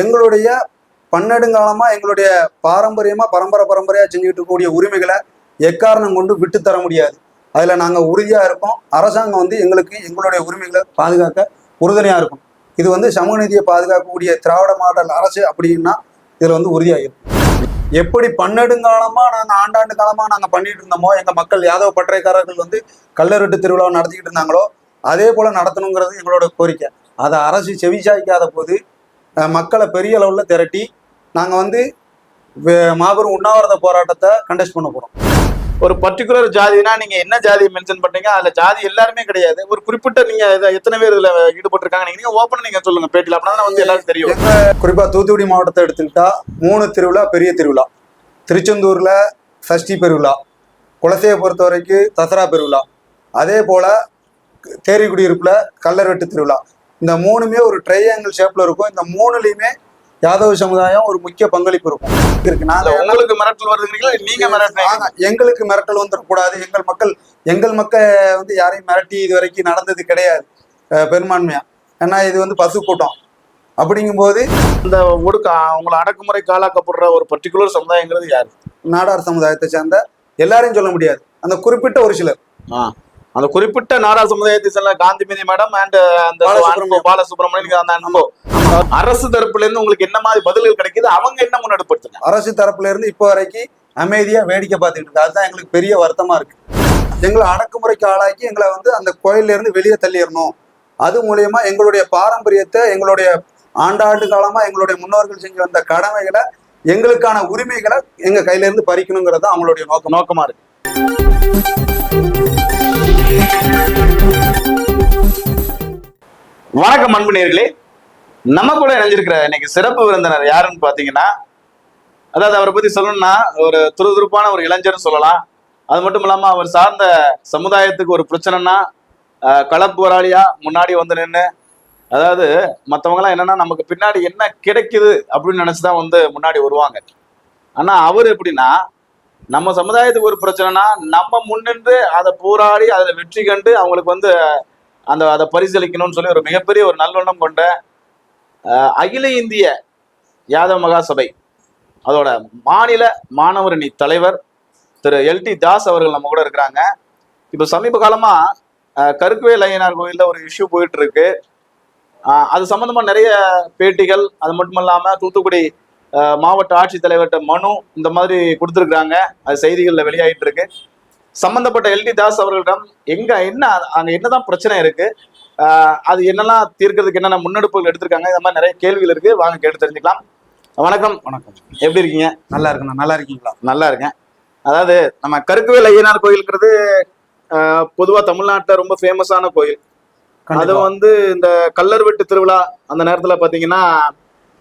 எங்களுடைய பன்னெடுங்காலமாக எங்களுடைய பாரம்பரியமாக பரம்பரை பரம்பரையாக செஞ்சுக்கிட்டு இருக்கக்கூடிய உரிமைகளை எக்காரணம் கொண்டு விட்டு தர முடியாது. அதில் நாங்கள் உறுதியாக இருக்கோம். அரசாங்கம் வந்து எங்களுக்கு எங்களுடைய உரிமைகளை பாதுகாக்க உறுதுணையா இருக்கும். இது வந்து சமூக நீதியை பாதுகாக்கக்கூடிய திராவிட மாடல் அரசு அப்படின்னா இதில் வந்து உறுதியா இருக்கும் எப்படி பன்னெடுங்காலமா நாங்கள் ஆண்டாண்டு காலமாக நாங்கள் பண்ணிட்டு இருந்தோமோ எங்கள் மக்கள் யாதவ பற்றைக்காரர்கள் வந்து கல்லறுட்டு திருவிழா நடத்திக்கிட்டு இருந்தாங்களோ அதே போல நடத்தணுங்கிறது எங்களோட கோரிக்கை. அதை அரசு செவிசாய்க்காத போது மக்களை பெரிய அளவில் திரட்டி நாங்கள் வந்து மாபெரும் உண்ணாவிரத போராட்டத்தை கண்டெஸ்ட் பண்ண போகிறோம் ஒரு பர்டிகுலர் ஜாதினா நீங்க என்ன ஜாதி மென்ஷன் பண்றீங்க? அதுல ஜாதி எல்லாருமே கிடையாது. ஒரு குறிப்பிட்ட நீங்க எத்தனை பேர் இதுல ஈடுபட்டிருக்காங்க நீங்க ஓப்பன் நீங்க சொல்லுங்க பேட்டில அப்படின்னா வந்து எல்லாரும் தெரியும். குறிப்பா தூத்துக்குடி மாவட்டத்தை எடுத்துக்கிட்டா மூணு திருவிழா பெரிய திருவிழா. திருச்செந்தூர்ல சஷ்டி பெருவிழா. குலசையை பொறுத்த வரைக்கும் தசரா பெருவிழா. அதே போல தேரிக்குடியிருப்புல கல்லர்வெட்டு திருவிழா. இந்த மூணுமே ஒரு ட்ரையாங்கிள் ஷேப்ல இருக்கும். இந்த மூணுலயுமே யாதவ சமுதாயம் ஒரு முக்கிய பங்களிப்பு இருக்கும். இருக்கு நாங்க உங்களுக்கு மிரட்டல் வருதுங்கிறீங்களா? இல்ல நீங்க மிரட்டுறீங்க எங்களுக்கு மிரட்டல் வந்துடக்கூடாது. எங்கள் மக்கள் எங்கள் மக்கள் வந்து யாரையும் மிரட்டி இது வரைக்கும் நடந்தது கிடையாது. பெரும்பான்மையா. ஏன்னா இது வந்து பசு கூட்டம். அப்படிங்கும்போது இந்த ஒடுக்க உங்களை அடக்குமுறை காலாக்கப்படுற ஒரு பர்டிகுலர் சமுதாயங்கிறது யாரு? நாடார் சமுதாயத்தை சேர்ந்த எல்லாரையும் சொல்ல முடியாது. அந்த குறிப்பிட்ட ஒரு சிலர். அந்த குறிப்பிட்ட நாடார் சமுதாயத்தை சேர்ந்த காந்திமதி மேடம் அண்ட் அந்த பாலசுப்ரமணியம். அன்பு பாலசுப்ரமணியன் அந்த அன்பு. அரசு தரப்புல இருந்து உங்களுக்கு என்ன மாதிரி பதில்கள் கிடைக்குது? அவங்க என்ன முன்னெடுப்படுத்துங்க அரசு தரப்புல இருந்து இப்போ வரைக்கும் அமைதியா வேடிக்கை பார்த்துட்டு இருக்கு. அதுதான் எங்களுக்கு பெரிய வருத்தமா இருக்கு. எங்களை அடக்குமுறைக்கு ஆளாக்கி எங்களை வந்து அந்த கோயில்ல இருந்து வெளியே தள்ளிடணும். அது மூலியமா எங்களுடைய பாரம்பரியத்தை எங்களுடைய ஆண்டாண்டு காலமா எங்களுடைய முன்னோர்கள் செஞ்சு வந்த கடமைகளை எங்களுக்கான உரிமைகளை எங்க கையில இருந்து பறிக்கணுங்கிறது அவங்களுடைய நோக்கம். நோக்கமா இருக்கு. வணக்கம் அன்பு நேர்களே. நம்ம கூட இணைஞ்சிருக்கிற இன்னைக்கு சிறப்பு விருந்தினர் யாருன்னு பாத்தீங்கன்னா அதாவது அவரை பத்தி சொல்லணும்னா ஒரு துருதுருப்பான ஒரு இளைஞர்னு சொல்லலாம். அது மட்டும் இல்லாம அவர் சார்ந்த சமுதாயத்துக்கு ஒரு பிரச்சனைனா அஹ், களப்பு போராளியா முன்னாடி வந்து நின்று அதாவது மற்றவங்களாம் என்னன்னா நமக்கு பின்னாடி என்ன கிடைக்குது அப்படின்னு நினைச்சுதான் வந்து முன்னாடி வருவாங்க. ஆனா அவர் எப்படின்னா நம்ம சமுதாயத்துக்கு ஒரு பிரச்சனைனா நம்ம முன்னின்று அதை போராடி அதில் வெற்றி கண்டு அவங்களுக்கு வந்து அந்த அதை பரிசளிக்கணும்னு சொல்லி ஒரு மிகப்பெரிய ஒரு நல்லெண்ணம் கொண்ட அகில இந்திய யாதவ மகாசபை அதோட மாநில மாணவரணி தலைவர் திரு எல்டி தாஸ் அவர்கள் நம்ம கூட இருக்கிறாங்க. இப்போ சமீப காலமாக அஹ், கருக்குவேல் ஐயனார் ஒரு இஷ்யூ போயிட்டு இருக்கு. அது சம்மந்தமாக நிறைய பேட்டிகள் அது மட்டும் இல்லாமல் தூத்துக்குடி மாவட்ட ஆட்சித்தலைவர்கிட்ட மனு இந்த மாதிரி கொடுத்துருக்குறாங்க. அது செய்திகள்ல வெளியாயிட்டு இருக்கு. சம்பந்தப்பட்ட எல்டி தாஸ் அவர்களிடம் எங்க என்ன அங்க என்னதான் பிரச்சனை இருக்கு அது என்னெல்லாம் தீர்க்கறதுக்கு என்னென்ன முன்னெடுப்புகள் எடுத்திருக்காங்க இந்த மாதிரி நிறைய கேள்விகள் இருக்கு. வாங்க கேட்டு தெரிஞ்சுக்கலாம். வணக்கம். வணக்கம். எப்படி இருக்கீங்க? நல்லா இருக்குண்ணா நல்லா இருக்கீங்களா? நல்லா இருக்கேன். அதாவது நம்ம கருக்குவேல் ஐயனார் கோயில்ங்கிறது ஆஹ் பொதுவா தமிழ்நாட்டுல ரொம்ப ஃபேமஸான கோயில். அது. வந்து இந்த கல்லர் வெட்டு திருவிழா அந்த நேரத்துல பாத்தீங்கன்னா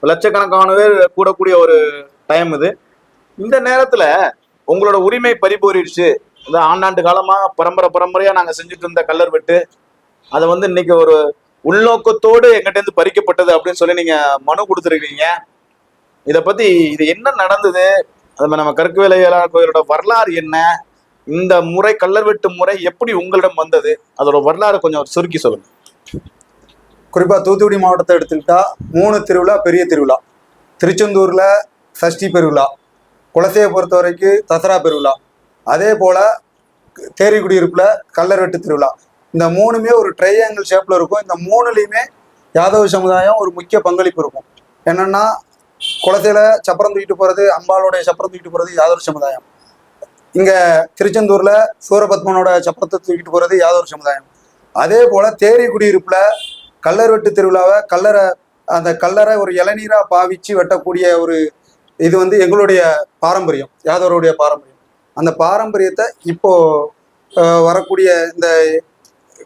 லட்சக்கணக்கான பேர் கூடக்கூடிய ஒரு டைம் இது. இந்த நேரத்துல உங்களோட உரிமை பறிபோரிடுச்சு. இந்த ஆண்டாண்டு காலமா பரம்பரை பரம்பரையா நாங்க செஞ்சுட்டு இருந்த கல்லர் வெட்டு அதை வந்து இன்னைக்கு ஒரு உள்நோக்கத்தோடு எங்கிட்ட இருந்து பறிக்கப்பட்டது அப்படின்னு சொல்லி நீங்க மனு கொடுத்துருக்கீங்க. இதை பத்தி இது என்ன நடந்தது? அது நம்ம நம்ம கற்குவேலையலார் கோயிலோட வரலாறு என்ன? இந்த முறை கல்லர் வெட்டு முறை எப்படி உங்களிடம் வந்தது? அதோட வரலாறு கொஞ்சம் சுருக்கி சொல்லுங்க. குறிப்பாக தூத்துக்குடி மாவட்டத்தை எடுத்துக்கிட்டா மூணு திருவிழா பெரிய திருவிழா. திருச்செந்தூரில் சஷ்டி பெருவிழா குலசையை பொறுத்த வரைக்கும் தசரா பெருவிழா. அதே போல் தேரிக்குடியிருப்பில் கல்லர்வெட்டு திருவிழா. இந்த மூணுமே ஒரு ட்ரையாங்கிள் ஷேப்பில் இருக்கும். இந்த மூணுலேயுமே யாதவ சமுதாயம் ஒரு முக்கிய பங்களிப்பு இருக்கும். என்னென்னா குலசையில் சப்பரம் தூக்கிட்டு போகிறது அம்பாளுடைய சப்பரம் தூக்கிட்டு போகிறது யாதவ சமுதாயம். இங்கே திருச்செந்தூரில் சூரபத்மனோட சப்பரத்தை தூக்கிட்டு போகிறது யாதவ சமுதாயம். அதே போல் தேரி கல்லர் வெட்டு திருவிழாவை கல்லறை அந்த கல்லறை ஒரு இளநீரா பாவிச்சு வெட்டக்கூடிய ஒரு இது வந்து எங்களுடைய பாரம்பரியம் யாதவருடைய பாரம்பரியம். அந்த பாரம்பரியத்தை இப்போ வரக்கூடிய இந்த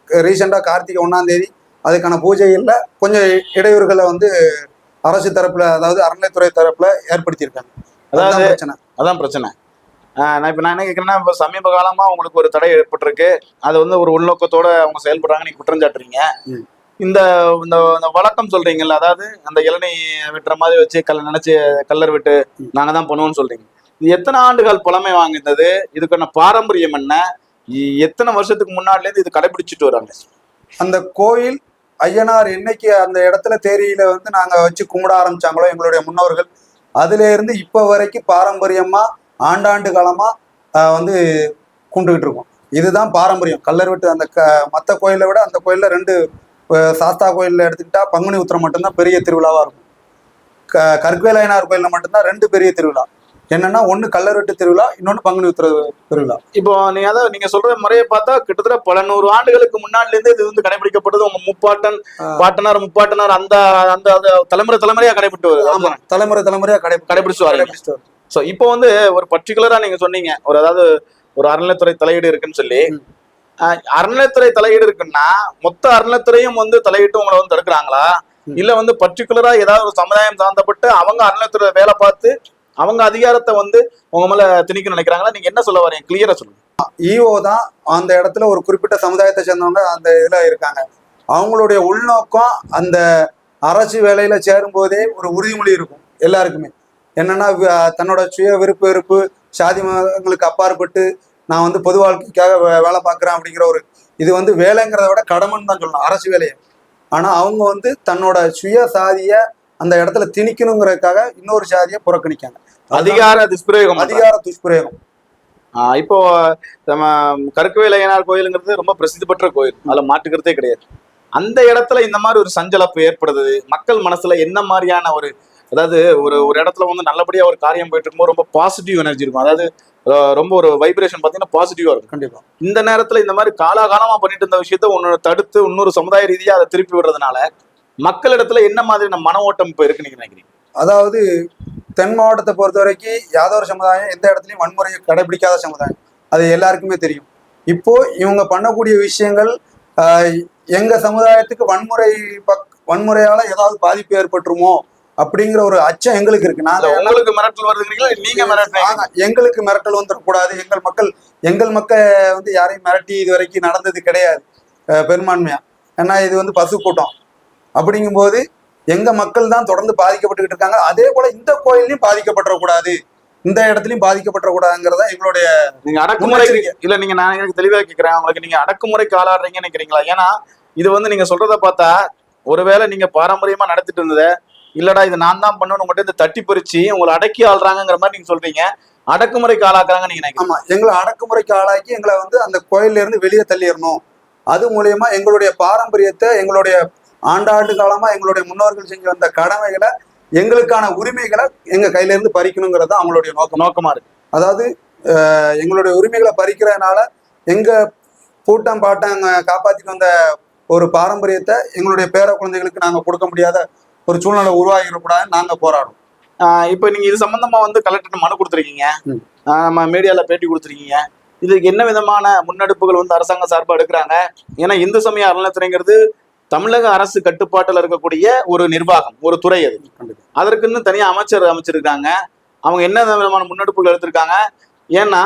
ரீசெண்டாக கார்த்திகை ஒன்றாம் தேதி அதுக்கான பூஜைகளில் கொஞ்சம் இடையூறுகளை வந்து அரசு தரப்புல அதாவது அறநிலைத்துறை தரப்புல ஏற்படுத்தியிருக்காங்க. அதான் அதாவது- பிரச்சனை. அதான் பிரச்சனை. ஆஹ் நான் இப்ப நான் என்ன கேட்கறேன்னா இப்ப சமீப காலமா உங்களுக்கு ஒரு தடை ஏற்பட்டிருக்கு. அது வந்து ஒரு உள்நோக்கத்தோட அவங்க செயல்படுறாங்க நீங்க குற்றம் சாட்டுறீங்க. இந்த இந்த இந்த வழக்கம் சொல்றீங்கல்ல அதாவது அந்த இளநீ வெட்டுற மாதிரி வச்சு கல்ல நினைச்சு கல்லர் விட்டு நாங்க தான் பண்ணுவோம்னு சொல்றீங்க. இது எத்தனை ஆண்டுகள் புலமை வாங்கினது இதுக்கான பாரம்பரியம் என்ன? எத்தனை வருஷத்துக்கு முன்னாடில இருந்து இது கடைபிடிச்சிட்டு வராங்க? அந்த கோயில் ஐயனார் என்னைக்கு அந்த இடத்துல தேரியில வந்து நாங்க வச்சு கும்பிட ஆரம்பிச்சாங்களோ எங்களுடைய முன்னோர்கள் அதுல இருந்து இப்ப வரைக்கும் பாரம்பரியமா ஆண்டாண்டு காலமா ஆஹ் வந்து கும்பிட்டுக்கிட்டு இருக்கோம். இதுதான் பாரம்பரியம். கல்லர் விட்டு அந்த க மற்ற கோயிலை விட அந்த கோயில்ல ரெண்டு அஹ் சாஸ்தா கோயில்ல எடுத்துக்கிட்டா பங்குனி உத்திரம் மட்டும்தான் பெரிய திருவிழாவா இருக்கும். க கற்வேலையனார் கோயில்ல மட்டும்தான் ரெண்டு பெரிய திருவிழா. என்னன்னா ஒண்ணு கல்லறுட்டு திருவிழா இன்னொன்னு பங்குனி உத்திர திருவிழா. இப்போ நீங்க அதாவது நீங்க சொல்ற முறையை பார்த்தா கிட்டத்தட்ட பல நூறு ஆண்டுகளுக்கு முன்னாடில இருந்து இது வந்து கடைபிடிக்கப்பட்டது. உங்க முப்பாட்டன் பாட்டனார் முப்பாட்டனார் அந்த அந்த தலைமுறை தலைமுறையா கடைபிடித்து வருது. தலைமுறை தலைமுறையா கடை கடைபிடிச்சு வரோம். சோ இப்போ வந்து ஒரு பர்டிகுலரா நீங்க சொன்னீங்க. ஒரு அதாவது ஒரு அறநிலைத்துறை தலையீடு இருக்குன்னு சொல்லி. அறநிலைத்துறை தலையீடு இருக்குன்னா மொத்த அறநிலைத்துறையும் வந்து தலையிட்டு உங்களை வந்து தடுக்கிறாங்களா. இல்ல வந்து பர்டிகுலரா ஏதாவது ஒரு சமுதாயம் சார்ந்தப்பட்டு அவங்க அறநிலைத்துறை வேலை பார்த்து அவங்க அதிகாரத்தை வந்து உங்க மேல திணிக்கணும்னு நினைக்கிறாங்களா? நீங்க என்ன சொல்ல வரீங்க கிளியரா சொல்லுங்க. ஈஓ தான் அந்த இடத்துல ஒரு குறிப்பிட்ட சமுதாயத்தை சேர்ந்தவங்க அந்த இதுல இருக்காங்க. அவங்களுடைய உள்நோக்கம் அந்த அரசு வேலையில சேரும்போதே ஒரு உறுதிமொழி இருக்கும் எல்லாருக்குமே. என்னன்னா தன்னோட சுய விருப்பு வெறுப்பு சாதி மதங்களுக்கு அப்பாற்பட்டு நான் வந்து பொது வாழ்க்கைக்காக வேலை பார்க்குறேன் அப்படிங்கிற ஒரு இது வந்து வேலைங்கிறத விட கடமைன்னு தான் சொல்லணும் அரசு வேலையை. ஆனா அவங்க வந்து தன்னோட சுய சாதிய அந்த இடத்துல திணிக்கணுங்கிறதுக்காக இன்னொரு சாதியை புறக்கணிக்காங்க. அதிகார துஷ்பிரயோகம். அதிகார துஷ்பிரயோகம். ஆஹ் இப்போ நம்ம கருக்கவேலையனார் கோயிலுங்கிறது ரொம்ப பிரசித்தி பெற்ற கோயில். அதுல மாட்டுக்கிறதே கிடையாது. அந்த இடத்துல இந்த மாதிரி ஒரு சஞ்சலப்பு ஏற்படுது. மக்கள் மனசுல என்ன மாதிரியான ஒரு அதாவது ஒரு ஒரு இடத்துல வந்து நல்லபடியா ஒரு காரியம் போயிட்டு இருக்கும்போது ரொம்ப பாசிட்டிவ் எனர்ஜி இருக்கும். அதாவது ரொம்ப ஒரு வைப்ரேஷன் பாத்தீங்கன்னா பாசிட்டிவா இருக்கும். கண்டிப்பா. இந்த நேரத்துல இந்த மாதிரி காலாகாலமா பண்ணிட்டு இருந்த விஷயத்த ஒன்னு தடுத்து இன்னொரு சமுதாய ரீதியா அதை திருப்பி விடுறதுனால மக்களிடத்துல என்ன மாதிரியான மன ஓட்டம் இப்ப இருக்கு நீங்க நினைக்கிறீங்க? அதாவது தென் மாவட்டத்தை பொறுத்த வரைக்கும் யாதவ சமுதாயம் எந்த இடத்துலையும் வன்முறையை கடைபிடிக்காத சமுதாயம். அது எல்லாருக்குமே தெரியும். இப்போ இவங்க பண்ணக்கூடிய விஷயங்கள் எங்க சமுதாயத்துக்கு வன்முறை பக் வன்முறையால ஏதாவது பாதிப்பு ஏற்பட்டுருமோ அப்படிங்கிற ஒரு அச்சம் எங்களுக்கு இருக்கு. நாங்க உங்களுக்கு மிரட்டல் வருதுங்கிறீங்களா? நீங்க மிரட்டுறீங்க? ஆனா, எங்களுக்கு மிரட்டல் வந்துடக்கூடாது எங்கள் மக்கள் எங்கள் மக்கள் வந்து யாரையும் மிரட்டி இது வரைக்கும் நடந்தது கிடையாது. பெரும்பான்மையா. ஏன்னா இது வந்து பசு கூட்டம். அப்படிங்கும்போது எங்க மக்கள் தான் தொடர்ந்து பாதிக்கப்பட்டுக்கிட்டு இருக்காங்க. அதே போல இந்த கோயிலையும் பாதிக்கப்பட்டுறக்கூடாது. இந்த இடத்துலயும் பாதிக்கப்பட்டுறக்கூடாதுங்கிறதா எங்களுடைய நீங்க அடக்குமுறை. இல்ல நீங்க நான் எனக்கு தெளிவா கேக்குறேன். உங்களுக்கு நீங்க அடக்குமுறைக்கு ஆளாடுறீங்கன்னு நினைக்கிறீங்களா? ஏன்னா இது வந்து நீங்க சொல்றத பார்த்தா ஒருவேளை நீங்க பாரம்பரியமா நடத்திட்டு இருந்தத இல்லடா இது நான் தான் பண்ணணும் உங்கள்கிட்ட இருந்து தட்டி பறிச்சு உங்களை அடக்கி ஆள்றாங்கிற மாதிரி நீங்க சொல்றீங்க. அடக்குமுறைக்கு ஆளாக்குறாங்க நீங்க ஆமா எங்களை அடக்குமுறைக்கு ஆளாக்கி எங்களை வந்து அந்த கோயில்ல இருந்து வெளியே தள்ளிடணும். அது மூலியமா எங்களுடைய பாரம்பரியத்தை எங்களுடைய ஆண்டாண்டு காலமா எங்களுடைய முன்னோர்கள் செஞ்சு வந்த கடமைகளை எங்களுக்கான உரிமைகளை எங்க கையில இருந்து பறிக்கணுங்கிறது அவங்களுடைய நோக்கம். நோக்கமா இருக்கு. அதாவது எங்களுடைய உரிமைகளை பறிக்கிறதுனால எங்க பூட்டம் பாட்டம் காப்பாத்திட்டு வந்த ஒரு பாரம்பரியத்தை எங்களுடைய பேர குழந்தைகளுக்கு நாங்க கொடுக்க முடியாத ஒரு சூழ்நிலை உருவாகிடக்கூடாதுன்னு நாங்க போராடுறோம். ஆஹ் இப்போ நீங்க இது சம்பந்தமா வந்து கலெக்டர் மனு கொடுத்துருக்கீங்க. நம்ம மீடியால பேட்டி கொடுத்துருக்கீங்க. இதுக்கு என்ன விதமான முன்னெடுப்புகள் வந்து அரசாங்கம் சார்பா எடுக்கிறாங்க? ஏன்னா இந்து சமய அறநிலையத்துறைங்கிறது தமிழக அரசு கட்டுப்பாட்டுல இருக்கக்கூடிய ஒரு நிர்வாகம் ஒரு துறை அது. அதற்குன்னு தனியா அமைச்சர் அமைச்சிருக்காங்க. அவங்க என்ன விதமான முன்னெடுப்புகள் எடுத்திருக்காங்க? ஏன்னா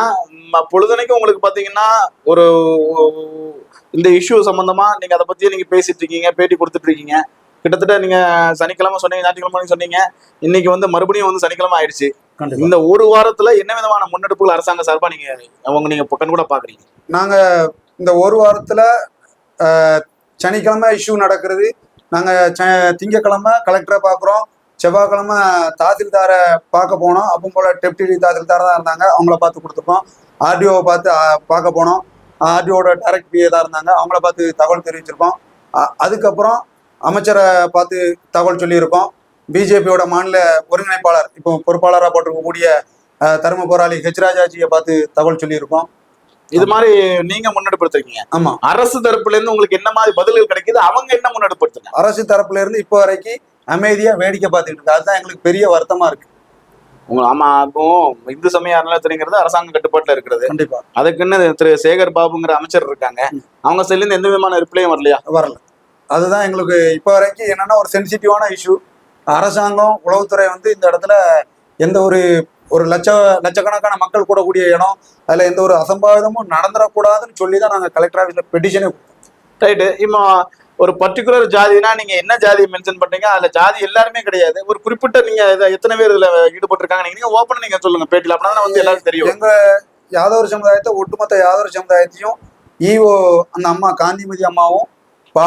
ம, பொழுதனைக்கும் உங்களுக்கு பாத்தீங்கன்னா ஒரு இந்த இஷ்யூ சம்பந்தமா நீங்க அதை பத்தி நீங்க பேசிட்டு இருக்கீங்க பேட்டி கொடுத்துட்டு இருக்கீங்க. கிட்டத்தட்ட நீங்க சனிக்கிழமை சொன்னீங்க ஞாயிற்றுக்கிழமை சொன்னீங்க. இன்னைக்கு வந்து மறுபடியும் வந்து சனிக்கிழமை ஆயிடுச்சு. இந்த ஒரு வாரத்துல என்ன விதமான முன்னெடுப்புகள் அரசாங்க சார்பா நீங்க அவங்க நீங்க கண் கூட பாக்குறீங்க? நாங்க இந்த ஒரு வாரத்துல சனிக்கிழமை இஷ்யூ நடக்கிறது. நாங்க திங்கட்கிழமை கலெக்டரை பார்க்குறோம் செவ்வாய்க்கிழமை தாசில்தாரை பார்க்க போனோம். அப்போ போல டெப்டி தாசில்தார் தான் இருந்தாங்க. அவங்கள பார்த்து கொடுத்துருக்கோம். ஆர்டிஓவை பார்த்து பார்க்க போனோம். ஆர்டிஓட டைரக்ட் பிஏ தான் இருந்தாங்க. அவங்கள பார்த்து தகவல் தெரிவிச்சிருக்கோம். அதுக்கப்புறம் அமைச்சரை பார்த்து தகவல் சொல்லியிருக்கோம். பிஜேபியோட மாநில ஒருங்கிணைப்பாளர் இப்போ பொறுப்பாளராக போட்டிருக்கக்கூடிய தரும போராளி ஹெச் ராஜாஜியை பார்த்து தகவல் சொல்லியிருக்கோம். இது மாதிரி நீங்க முன்னெடுப்பு எடுத்திருக்கீங்க ஆமா. அரசு தரப்புல இருந்து உங்களுக்கு என்ன மாதிரி பதில்கள் கிடைக்குது? அவங்க என்ன முன்னெடுப்பு எடுத்துருக்காங்க அரசு தரப்புல இருந்து இப்போ வரைக்கும் அமைதியா வேடிக்கை இருக்கு. அதுதான் எங்களுக்கு பெரிய வருத்தமா இருக்கு. உங்க ஆமா இப்போ இந்து சமய அறநிலையத்துறைங்கிறது அரசாங்க கட்டுப்பாட்டுல இருக்கிறது. கண்டிப்பா. அதுக்குன்னு திரு சேகர் பாபுங்கிற அமைச்சர் இருக்காங்க. அவங்க சைட்ல இருந்து எந்த விதமான ரிப்ளையும் வரலையா? வரல. அதுதான் எங்களுக்கு இப்போ வரைக்கும் என்னன்னா ஒரு சென்சிட்டிவான இஷ்யூ அரசாங்கம் உளவுத்துறை வந்து இந்த இடத்துல எந்த ஒரு ஒரு லட்ச லட்சக்கணக்கான மக்கள் கூடக்கூடிய இடம் அதுல எந்த ஒரு அசம்பாவிதமும் நடந்துடக்கூடாதுன்னு சொல்லி தான் நாங்கள் கலெக்டர் ஆஃபீஸ்ல பெட்டிஷனே ரைட்டு இப்போ ஒரு பர்டிகுலர் ஜாதினா நீங்க என்ன ஜாதி மென்ஷன் பண்றீங்க? அதுல ஜாதி எல்லாருமே கிடையாது. ஒரு குறிப்பிட்ட நீங்க இத- எத்தனை பேர் இதுல ஈடுபட்டிருக்காங்க நீங்க ஓப்பன் நீங்க சொல்லுங்க. பேட்டில அப்படின்னா வந்து எல்லாருக்கும் தெரியும். எங்க யாதவர் சமுதாயத்தை ஒட்டுமொத்த யாதவர் சமுதாயத்தையும் ஈஓ அந்த அம்மா காந்திமதி அம்மாவும் பா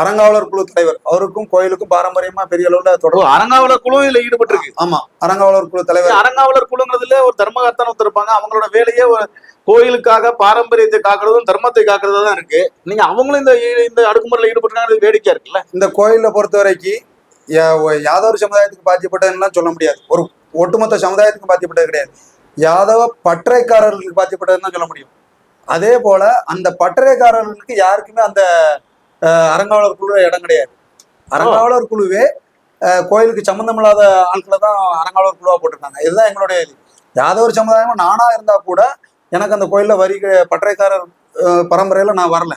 அறங்காவலர் குழு தலைவர். அவருக்கும் கோயிலுக்கும் பாரம்பரியமா பெரிய அளவுல தொடர்பு. அறங்காவலர் குழு இதுல ஈடுபட்டு இருக்கு ஆமா அறங்காவலர் குழு தலைவர். அறங்காவலர் குழுங்கிறதுல ஒரு தர்மகர்த்தான் ஒருத்தர் இருப்பாங்க. அவங்களோட வேலையே ஒரு கோயிலுக்காக பாரம்பரியத்தை காக்கிறதும் தர்மத்தை காக்கிறதா தான் இருக்கு. நீங்க அவங்களும் இந்த இந்த அடுக்குமுறையில ஈடுபட்டுருக்காங்க வேடிக்கையா இருக்குல்ல? இந்த கோயிலை பொறுத்த வரைக்கும் யாதவர் சமுதாயத்துக்கு பாதிக்கப்பட்டதுலாம் சொல்ல முடியாது. ஒரு ஒட்டுமொத்த சமுதாயத்துக்கு பாதிக்கப்பட்டது கிடையாது. யாதவ பற்றைக்காரர்களுக்கு பாதிக்கப்பட்டதுன்னு தான் சொல்ல முடியும். அதே போல அந்த பட்டறைக்காரர்களுக்கு யாருக்குமே அந்த அஹ், அறங்காவலர் குழு இடம் கிடையாது. அறங்காவலர் குழுவே கோயிலுக்கு சம்மந்தமில்லாத ஆட்களை தான் அறங்காவலர் குழுவா போட்டிருக்காங்க. இதுதான் எங்களுடைய இது. யாதவர் சமுதாயமும் நானாக இருந்தால் கூட எனக்கு அந்த கோயில்ல வரி பற்றைக்காரர் பட்டறைக்காரர் பரம்பரையில நான் வரல.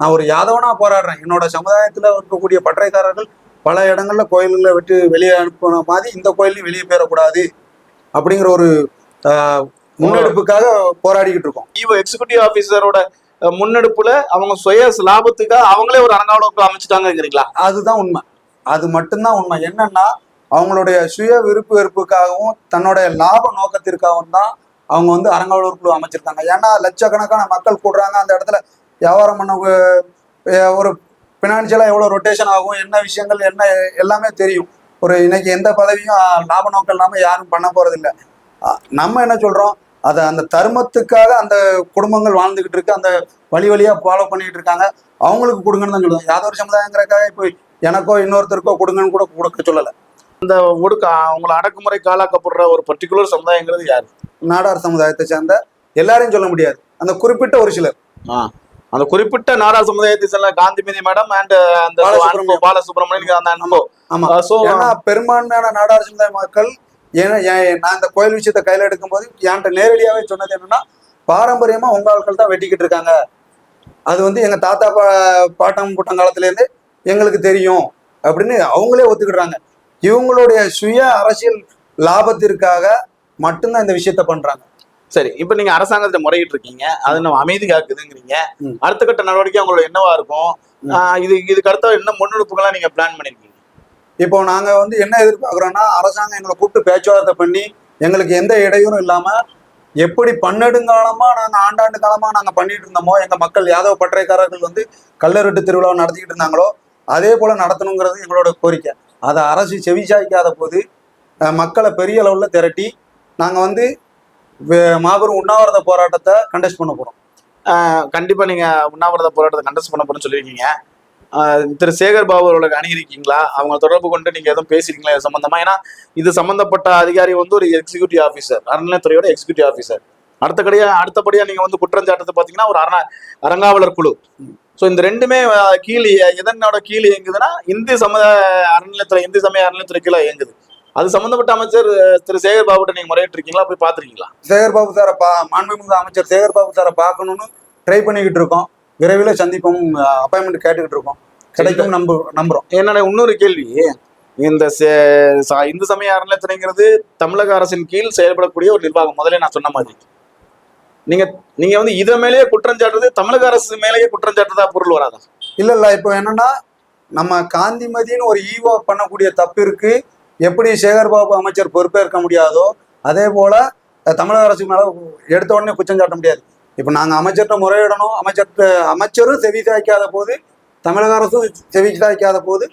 நான் ஒரு யாதவனாக போராடுறேன். என்னோட சமுதாயத்துல இருக்கக்கூடிய பற்றைக்காரர்கள் பல இடங்கள்ல கோயில்களை விட்டு வெளியே அனுப்புன மாதிரி இந்த கோயிலையும் வெளியே போயிடக்கூடாது அப்படிங்கிற ஒரு முன்னெடுப்புக்காக போராடிக்கிட்டு இருக்கோம். ஈவோ எக்ஸிகூட்டிவ் ஆஃபீஸரோட முன்னெடுப்புல அவங்க சுய லாபத்துக்காக அவங்களே ஒரு அறங்காவலர் குழு அமைச்சிட்டாங்கிறீங்களா அதுதான் உண்மை. அது மட்டும்தான் உண்மை. என்னன்னா அவங்களுடைய சுய விருப்பு வெறுப்புக்காகவும் தன்னுடைய லாப நோக்கத்திற்காகவும் தான் அவங்க வந்து அறங்காவலர் குழு அமைச்சிருக்காங்க. ஏன்னா லட்சக்கணக்கான மக்கள் கூடுறாங்க. அந்த இடத்துல வியாபாரம் பண்ண ஒரு ஃபினான்ஷியலாக எவ்வளோ ரொட்டேஷன் ஆகும் என்ன விஷயங்கள் என்ன எல்லாமே தெரியும். ஒரு இன்னைக்கு எந்த பதவியும் லாப நோக்கம் இல்லாமல் யாரும் பண்ண போகிறதில்ல நம்ம என்ன சொல்றோம்? அதை அந்த தர்மத்துக்காக அந்த குடும்பங்கள் வாழ்ந்துகிட்டு இருக்கு. அந்த வழி வழியா ஃபாலோ பண்ணிட்டு இருக்காங்க. அவங்களுக்கு கொடுங்கன்னு தான் சொல்லுவோம் யாதொரு சமுதாயங்கிறக்காக இப்போ எனக்கோ இன்னொருத்தருக்கோ கொடுங்கன்னு கூட கொடுக்க சொல்லலை. ஒடுக்க அவங்கள அடக்குமுறை காலாக்கப்படுற ஒரு பர்டிகுலர் சமுதாயங்கிறது யாரு? நாடார் சமுதாயத்தை சேர்ந்த எல்லாரையும் சொல்ல முடியாது. அந்த குறிப்பிட்ட ஒரு சிலர். அந்த குறிப்பிட்ட நாடார் சமுதாயத்தை சேர்ந்த காந்திமதி மேடம் அண்ட் அந்த. பாலசுப்ரமணியன் அந்த பெரும்பான்மையான நாடார் சமுதாய மக்கள் ஏன்னா ஏன் நான் இந்த கோயில் விஷயத்தை கையில எடுக்கும்போது என்கிட்ட நேரடியாவே சொன்னது என்னன்னா பாரம்பரியமா உங்க ஆட்கள் தான் வெட்டிக்கிட்டு இருக்காங்க. அது வந்து எங்க தாத்தா பா பாட்டம் பூட்டம் காலத்துல இருந்து எங்களுக்கு தெரியும் அப்படின்னு அவங்களே ஒத்துக்கிடுறாங்க. இவங்களுடைய சுய அரசியல் லாபத்திற்காக மட்டும்தான் இந்த விஷயத்த பண்றாங்க. சரி இப்ப நீங்க அரசாங்கத்தை முறையிட்டு இருக்கீங்க. அது நம்ம அமைதி காக்குதுங்கிறீங்க. அடுத்த கட்ட நடவடிக்கை உங்களோட என்னவா இருக்கும்? இது இதுக்கு அடுத்த என்ன முன்னெடுப்புகள்லாம் நீங்க பிளான் பண்ணிருக்கீங்க. இப்போ நாங்க வந்து என்ன எதிர்பார்க்குறோன்னா அரசாங்கம் எங்களை கூப்பிட்டு பேச்சுவார்த்தை பண்ணி எங்களுக்கு எந்த இடையூறும் இல்லாம எப்படி பன்னெடுங்காலமா நாங்க ஆண்டாண்டு காலமா நாங்க பண்ணிட்டு இருந்தோமோ எங்க மக்கள் யாதவ பற்றைக்காரர்கள் வந்து கல்லறுட்டு திருவிழா நடத்திக்கிட்டு இருந்தாங்களோ அதே போல நடத்தணுங்கிறது எங்களோட கோரிக்கை. அதை அரசு செவிசாய்க்காத போது மக்களை பெரிய அளவுல திரட்டி நாங்க வந்து மாபெரும் உண்ணாவிரத போராட்டத்தை கண்டெஸ்ட் பண்ண போறோம். கண்டிப்பாக கண்டிப்பா நீங்க உண்ணாவிரத போராட்டத்தை கண்டஸ்ட் பண்ண போறேன்னு சொல்லியிருக்கீங்க. திரு சேகர் பாபு அவர்களுக்கு அணுகிருக்கீங்களா அவங்க தொடர்பு கொண்டு நீங்க எதுவும் பேசிருக்கீங்களா? இது சம்பந்தமா? ஏன்னா இது சம்பந்தப்பட்ட அதிகாரி வந்து ஒரு எக்ஸிகியூட்டிவ் ஆஃபீஸர் அறநிலையத்துறையோட எக்ஸிகியூட்டிவ் ஆஃபீஸர் அடுத்தபடியா அடுத்தபடியா நீங்க வந்து குற்றஞ்சாட்டத்தை பாத்தீங்கன்னா ஒரு அரண அரங்காவலர் குழு. ஸோ இந்த ரெண்டுமே கீழே கீழ் எதனோட கீழ் இயங்குதுன்னா இந்து சமுதாய அறநிலையத்துறை இந்து சமய அறநிலையத்துறை கீழே இயங்குது. அது சம்பந்தப்பட்ட அமைச்சர் திரு சேகர் பாபுட்ட நீங்க முறையிட்டு இருக்கீங்களா போய் பாத்துருக்கீங்களா சேகர் பாபு சாரை பா மாண்புமிகு அமைச்சர் சேகர் பாபு சாரை பார்க்கணும்னு ட்ரை பண்ணிக்கிட்டு இருக்கோம். விரைவில் சந்திப்போம் அப்பாயின்மெண்ட் கேட்டுக்கிட்டு இருக்கோம். கிடைக்கும் நம்ப நம்புறோம். என்னோட இன்னொரு கேள்வி. இந்த இந்து சமய அறநிலையத்துறைங்கிறது தமிழக அரசின் கீழ் செயல்படக்கூடிய ஒரு நிர்வாகம். முதல்ல நான் சொன்ன மாதிரி. நீங்க நீங்க வந்து இதை மேலேயே குற்றம் சாட்டுறது தமிழக அரசு மேலேயே குற்றம் சாட்டுறதா பொருள் வராதா? இல்ல இல்ல இப்போ என்னன்னா நம்ம காந்திமதின்னு ஒரு ஈவோ பண்ணக்கூடிய தப்பிற்கு எப்படி சேகர் பாபு அமைச்சர் பொறுப்பேற்க முடியாதோ அதே போல தமிழக அரசு மேல எடுத்த உடனே குற்றம் சாட்ட முடியாது. இப்போ நாங்க அமைச்சர்கிட்ட முறையிடணும் அமைச்சர்கிட்ட அமைச்சரும் செவி சாய்க்காத போது தமிழக அரசும் செவி சாய்க்காத போது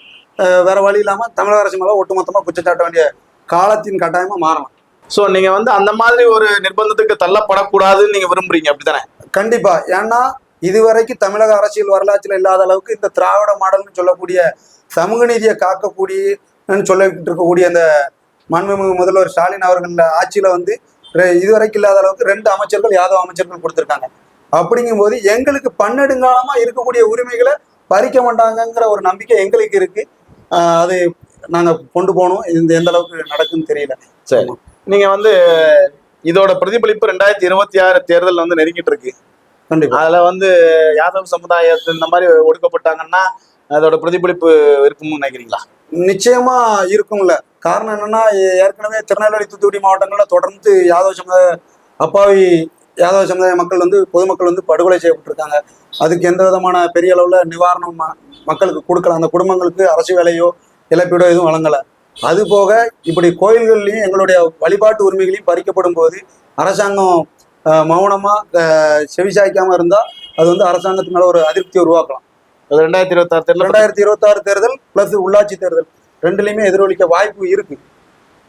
வேற வழி இல்லாம தமிழக அரசு மேல ஒட்டுமொத்தமா குற்றம் சாட்ட வேண்டிய காலத்தின் கட்டாயமா மாறலாம் சோ நீங்க வந்து அந்த மாதிரி ஒரு நிர்பந்தத்துக்கு தள்ளப்படக்கூடாதுன்னு நீங்க விரும்புறீங்க அப்படித்தானே? கண்டிப்பா. ஏன்னா இதுவரைக்கும் தமிழக அரசியல் வரலாற்றில் இல்லாத அளவுக்கு இந்த திராவிட மாடல்னு சொல்லக்கூடிய சமூக நீதியை காக்கக்கூடியன்னு சொல்லிட்டு இருக்கக்கூடிய அந்த மாண்புமிகு முதல்வர் ஸ்டாலின் அவர்கள் ஆட்சியில வந்து இதுவரைக்கும் இல்லாத அளவுக்கு ரெண்டு அமைச்சர்கள் யாதவ அமைச்சர்கள் கொடுத்திருக்காங்க. அப்படிங்கும்போது எங்களுக்கு பன்னெடுங்காலமா இருக்கக்கூடிய உரிமைகளை பறிக்க மாட்டாங்கங்கிற ஒரு நம்பிக்கை எங்களுக்கு இருக்கு. அது நாங்க கொண்டு போகணும். இந்த எந்த அளவுக்கு நடக்குன்னு தெரியல. சரி. நீங்க வந்து இதோட பிரதிபலிப்பு ரெண்டாயிரத்தி இருபத்தி ஆறு தேர்தல் வந்து நெருங்கிட்டு இருக்கு. கண்டிப்பா. அதுல வந்து யாதவ் சமுதாயத்து இந்த மாதிரி ஒடுக்கப்பட்டாங்கன்னா அதோட பிரதிபலிப்பு இருக்கும்னு நினைக்கிறீங்களா? நிச்சயமா இருக்கும்ல. காரணம் என்னன்னா ஏற்கனவே திருநெல்வேலி தூத்துக்குடி மாவட்டங்கள்ல தொடர்ந்து யாதவ சமுதாய அப்பாவி யாதவ சமுதாய மக்கள் வந்து பொதுமக்கள் வந்து படுகொலை செய்யப்பட்டிருக்காங்க. அதுக்கு எந்த விதமான பெரிய அளவுல நிவாரணம் ம- மக்களுக்கு கொடுக்கல. அந்த குடும்பங்களுக்கு அரசு வேலையோ இழப்பீடோ எதுவும் வழங்கல. அது போக இப்படி கோயில்கள்லையும் எங்களுடைய வழிபாட்டு உரிமைகளையும் பறிக்கப்படும் போது அரசாங்கம் அஹ், மௌனமா அஹ், செவிசாய்க்காம இருந்தா அது வந்து அரசாங்கத்து மேல ஒரு அதிருப்தி உருவாக்கலாம். அது ரெண்டாயிரத்தி இருபத்தி ஆறு தேர்தல் ரெண்டாயிரத்தி இருபத்தாறு தேர்தல் பிளஸ் உள்ளாட்சி தேர்தல் ரெண்டுலையுமே எதிரொலிக்க வாய்ப்பு இருக்கு.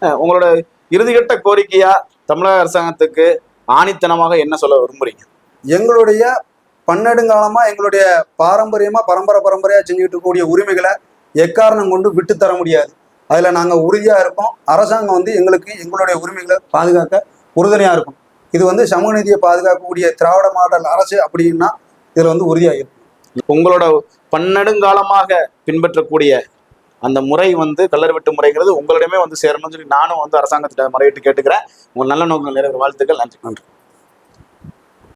உங்களோட இறுதிக்கட்ட கோரிக்கையா தமிழக அரசாங்கத்துக்கு ஆணித்தனமாக என்ன சொல்ல விரும்புறீங்க? எங்களுடைய பன்னெடுங்காலமா எங்களுடைய பாரம்பரியமா பரம்பரை பரம்பரையா செஞ்சுக்கிட்டு இருக்கக்கூடிய உரிமைகளை எக்காரணம் கொண்டு விட்டு தர முடியாது. அதுல நாங்க உறுதியா இருக்கோம். அரசாங்கம் வந்து எங்களுக்கு எங்களுடைய உரிமைகளை பாதுகாக்க உறுதுணையா இருக்கும். இது வந்து சமூக நீதியை பாதுகாக்கக்கூடிய திராவிட மாடல் அரசு அப்படின்னா இதுல வந்து உறுதியா இருக்கும் உங்களோட பன்னெடுங்காலமாக பின்பற்றக்கூடிய அந்த முறை வந்து கல்லர் வெட்டு முறைங்கிறது உங்களிடமே வந்து சேரணும்னு சொல்லி நானும் வந்து அரசாங்கத்திட்ட முறையிட்டு கேட்டுக்கிறேன். உங்கள் நல்ல நோக்கம் நிறைய வாழ்த்துக்கள். நன்றி. நன்றி.